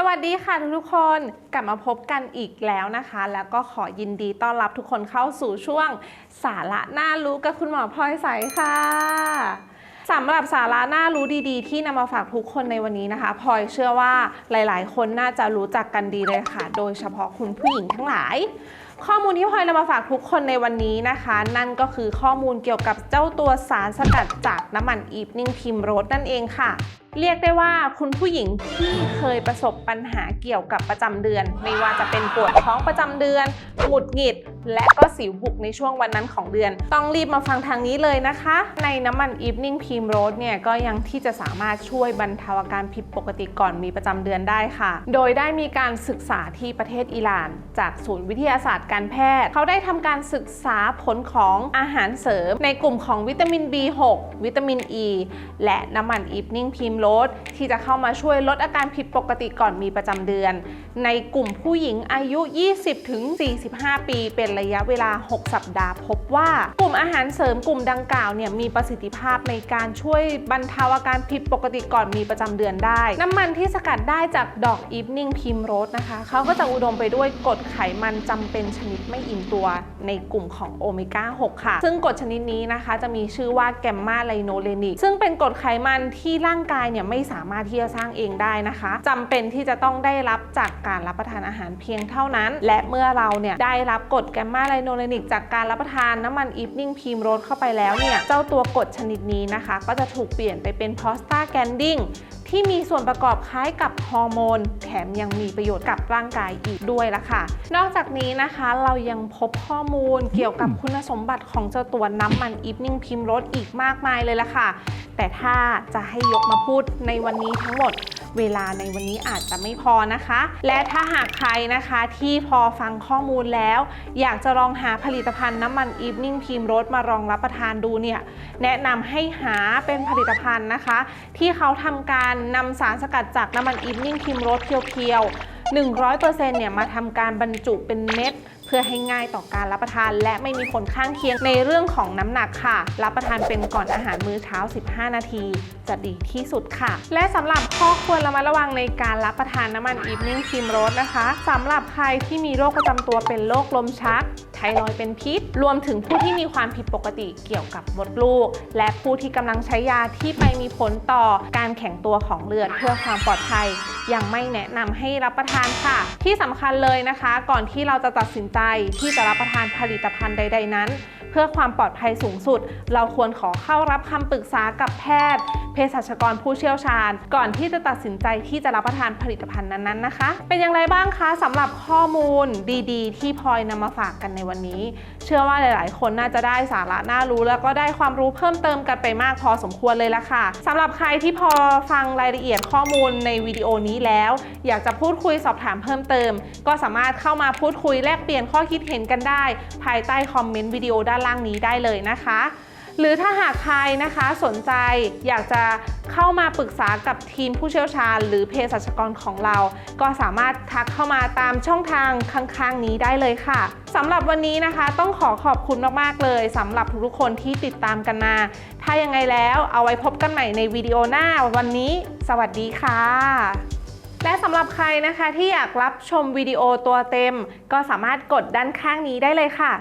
สวัสดีค่ะทุกๆคนกลับมาพบกันอีกแล้วนะคะ แล้วก็ขอยินดีต้อนรับทุกคนเข้าสู่ช่วงสาระน่ารู้กับคุณหมอพลอยใสค่ะสำหรับสาระน่ารู้ดีๆ ที่นำมาฝากทุกคนในวันนี้นะคะพลอยเชื่อว่าหลายๆ คนน่าจะรู้จักกันดีเลยค่ะ โดยเฉพาะคุณผู้หญิงทั้งหลาย ข้อมูลที่พลอยนำมาฝากทุกคนในวันนี้นะคะ นั่นก็คือข้อมูลเกี่ยวกับเจ้าตัวสารสกัดจากน้ำมันอีฟนิ่งพิมโรสนั่นเองค่ะ เรียกได้ว่าคุณผู้หญิงที่เคยประสบปัญหาเกี่ยวกับประจำเดือน ไม่ว่าจะเป็นปวดท้องประจำเดือน หงุดหงิด และก็สิวบุกในช่วงวันนั้นของเดือน ต้องรีบมาฟังทางนี้เลยนะคะ ในน้ำมัน Evening Cream Rose เนี่ยก็ยังที่จะสามารถช่วยบรรเทาอาการผิดปกติก่อนมีประจำเดือนได้ค่ะ โดยได้มีการศึกษาที่ประเทศอิหร่าน จากศูนย์วิทยาศาสตร์การแพทย์ เขาได้ทำการศึกษาผลของอาหารเสริม ในกลุ่มของวิตามิน B6 วิตามิน E และน้ำมันอีฟนิ่งพิมโลดที่จะเข้ามาช่วยลดอาการผิดปกติก่อนมีประจำเดือน ในกลุ่มผู้หญิงอายุ 20-45 ปี เป็นระยะเวลา 6 สัปดาห์พบว่ากลุ่ม่มอาหารเสริมกลุ่มดังกล่าวเนี่ยมีประสิทธิภาพในการช่วยบรรเทาอาการผิดปกติก่อนมีประจำเดือนได้ น้ำมันที่สกัดได้จากดอก Evening Cream Rose นะคะเขาก็จะอุดมไปด้วยกรดไขมันจำเป็นชนิดไม่อิ่มตัวในกลุ่มของโอเมก้า 6 ค่ะ ซึ่งกรดชนิดนี้นะคะจะมีชื่อว่าแกมมาไลโนเลนิกซึ่งเป็นกรดไขมันที่ร่างกายเนี่ยไม่สามารถที่จะสร้างเองได้นะคะจำเป็นที่จะต้องได้รับจากการรับประทานอาหารเพียงเท่านั้น และเมื่อเราเนี่ยได้รับกรดแกมมาไลโนเลนิกจากการรับประทานน้ำมันอีฟนิ่งพีมโรสเข้าไปแล้วเนี่ย เจ้าตัวกรดชนิดนี้นะคะ ก็จะถูกเปลี่ยนไปเป็นพอสตาแกนดิ้งที่มีส่วนประกอบคล้ายกับฮอร์โมน แถมยังมีประโยชน์กับร่างกายอีกด้วยละค่ะ นอกจากนี้นะคะเรายังพบข้อมูลเกี่ยวกับคุณสมบัติของเจ้าตัวน้ำมันอีฟนิ่งพิมรสอีกมากมายเลยละค่ะ แต่ถ้าจะให้ยกมาพูดในวันนี้ทั้งหมด เวลาในวันนี้อาจจะไม่พอนะคะ และถ้าหากใครนะคะที่พอฟังข้อมูลแล้ว อยากจะลองหาผลิตภัณฑ์น้ำมันอีฟนิ่งพิมรสมารองรับประทานดูเนี่ยแนะนำให้หาเป็นผลิตภัณฑ์นะคะ ที่เขาทำการนำสารสกัดจากน้ำมันอีฟนิ่งพิมรสเพียวๆ100%เนี่ยมาทำการบรรจุเป็นเม็ด เพื่อให้ง่ายต่อการรับประทาน และไม่มีผลข้างเคียงในเรื่องของน้ำหนักค่ะ รับประทานเป็นก่อนอาหารมื้อเช้า 15 นาที จะดีที่สุดค่ะ และสำหรับข้อควรระมัดระวังในการรับประทานน้ำมันอีฟนิ่งคิมโรสนะคะสำหรับใครที่มีโรคประจำตัวเป็นโรคลมชักไทรอยด์เป็นพิษ รวมถึงผู้ที่มีความผิดปกติเกี่ยวกับมดลูก และผู้ที่กำลังใช้ยาที่ไปมีผลต่อการแข็งตัวของเลือดเพื่อความปลอดภัย ยังไม่แนะนำให้รับประทานค่ะ ที่สำคัญเลยนะคะ ก่อนที่เราจะตัดสินใจที่จะรับประทานผลิตภัณฑ์ใด ๆ นั้น เพื่อความปลอดภัยสูงสุด เราควรขอเข้ารับคำปรึกษากับแพทย์เภสัชกรผู้เชี่ยวชาญ ก่อนที่จะตัดสินใจที่จะรับประทานผลิตภัณฑ์นั้นๆนะคะ เป็นอย่างไรบ้างคะสำหรับข้อมูลดี ๆ ที่พลอยนำมาฝากกันในวันนี้ เชื่อว่าหลาย ๆ คนน่าจะได้สาระน่ารู้ แล้วก็ได้ความรู้เพิ่มเติมกันไปมากพอสมควรเลยละค่ะสำหรับใครที่พอฟังรายละเอียดข้อมูลในวิดีโอนี้แล้ว อยากจะพูดคุยสอบถามเพิ่มเติม ก็สามารถเข้ามาพูดคุยแลกเปลี่ยนข้อคิดเห็นกันได้ ภายใต้คอมเมนต์วิดีโอด้านล่างนี้ได้เลยนะคะ หรือถ้าหากใครนะคะสนใจอยากจะเข้ามาปรึกษากับทีมผู้เชี่ยวชาญ หรือเภสัชกรของเรา ก็สามารถทักเข้ามาตามช่องทางข้างๆ นี้ได้เลยค่ะสำหรับวันนี้นะคะ ต้องขอขอบคุณมากๆเลยสำหรับทุกๆคนที่ติดตามกันมา ถ้ายังไงแล้วเอาไว้พบกันใหม่ในวิดีโอหน้าวันนี้ สวัสดีค่ะและสำหรับใครนะคะที่อยากรับชมวิดีโอตัวเต็ม ก็สามารถกดด้านข้างนี้ได้เลยค่ะ